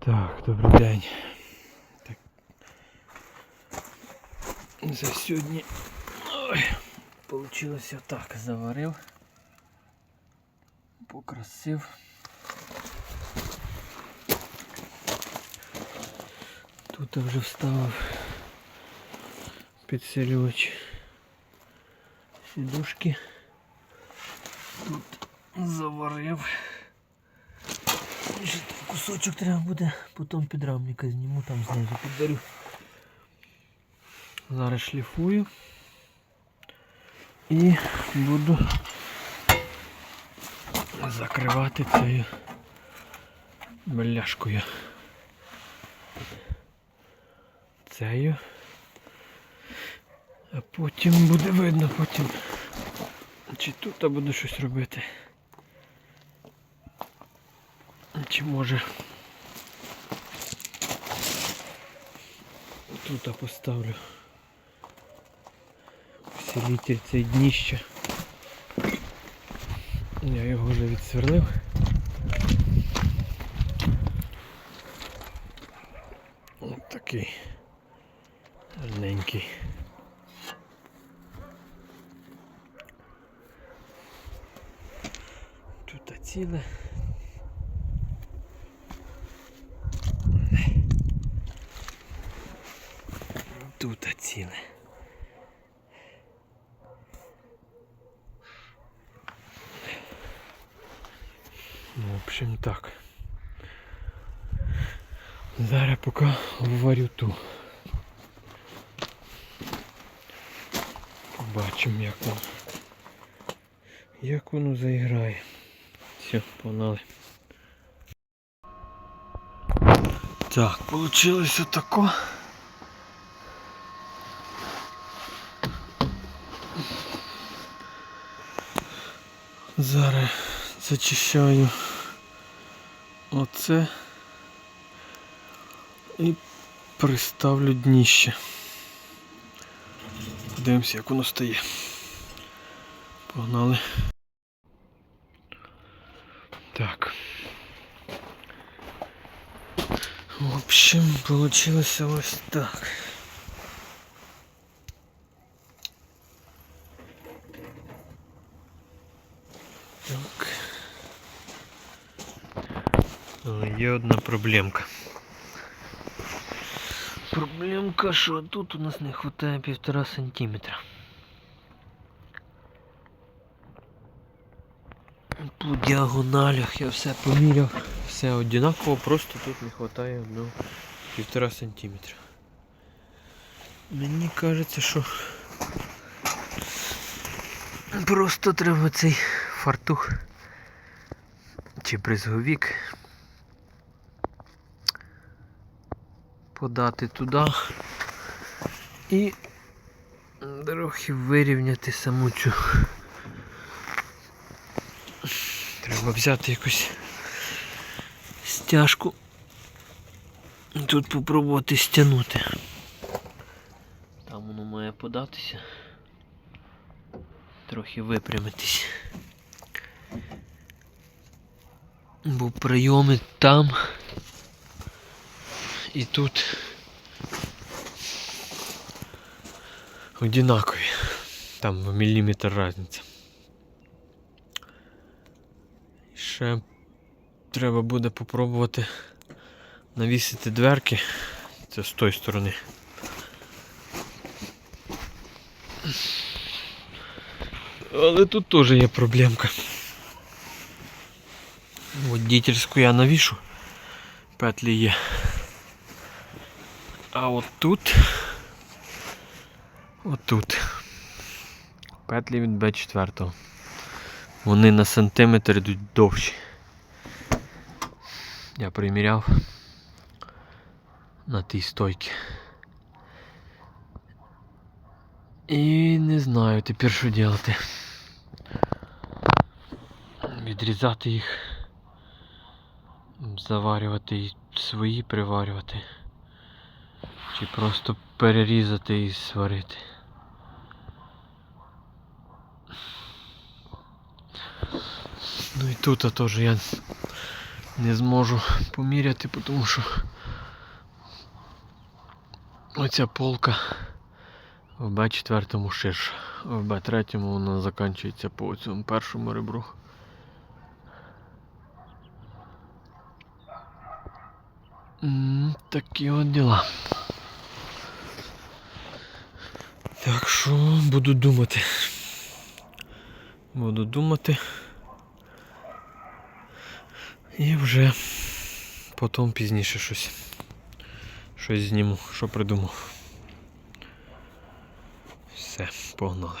Так, добрий день. Так. За сьогодні. Ой, получилося так. Заварив. Покрасив. Тут вже вставив підсилювач сідушки. Тут заварив. Ще кусочок треба буде, потім підрамника зніму, там знизу піддарю. Зараз шліфую і буду закривати цією беляшкою. Цею. А потім буде видно, потім чи тут буду щось робити. Чи може тут поставлю всі цей дніще. Я його вже відсверлив. Ось такий гарненький. Тут ціле. Тут ціле. Ну, в общем так. Зараз поки варю ту. Побачимо як воно. Як воно заіграє. Все, погнали. Так, получилось тако. Зараз зачищаю оце і приставлю дніще. Подивимося, як воно стає. Погнали. Так. В общем, получилось ось так. Так. Але є одна проблемка. Проблемка, що тут у нас не вистачає півтора сантиметра. По діагоналях я все поміряв. Все однаково, просто тут не вистачає одного півтора сантиметра. Мені кажеться, що просто треба цей фартух чи брезговік подати туди і трохи вирівняти саму цю. Треба взяти якусь стяжку. і Тут попробувати стягнути. Там воно має податися. Трохи випрямитись. Бо прийоми там і тут одинакові. Там в міліметр різниця. Ще треба буде попробувати навісити дверки. Це з тої сторони. Але тут теж є проблемка. Водительську я навішу, петлі є. А от тут, от тут петлі від Б4. Вони на сантиметр йдуть довші. Я приміряв на тій стойці. І не знаю тепер що робити. Відрізати їх, заварювати і свої приварювати. Чи просто перерізати і сварити. Ну і тут теж я не зможу поміряти, тому що оця полка в Б4 ширша, в Б3 вона закінчується по цьому першому ребру. Такі от діла. Так що буду думати. Буду думати. І вже потім пізніше щось. Щось зніму, що придумав. Все, погнали.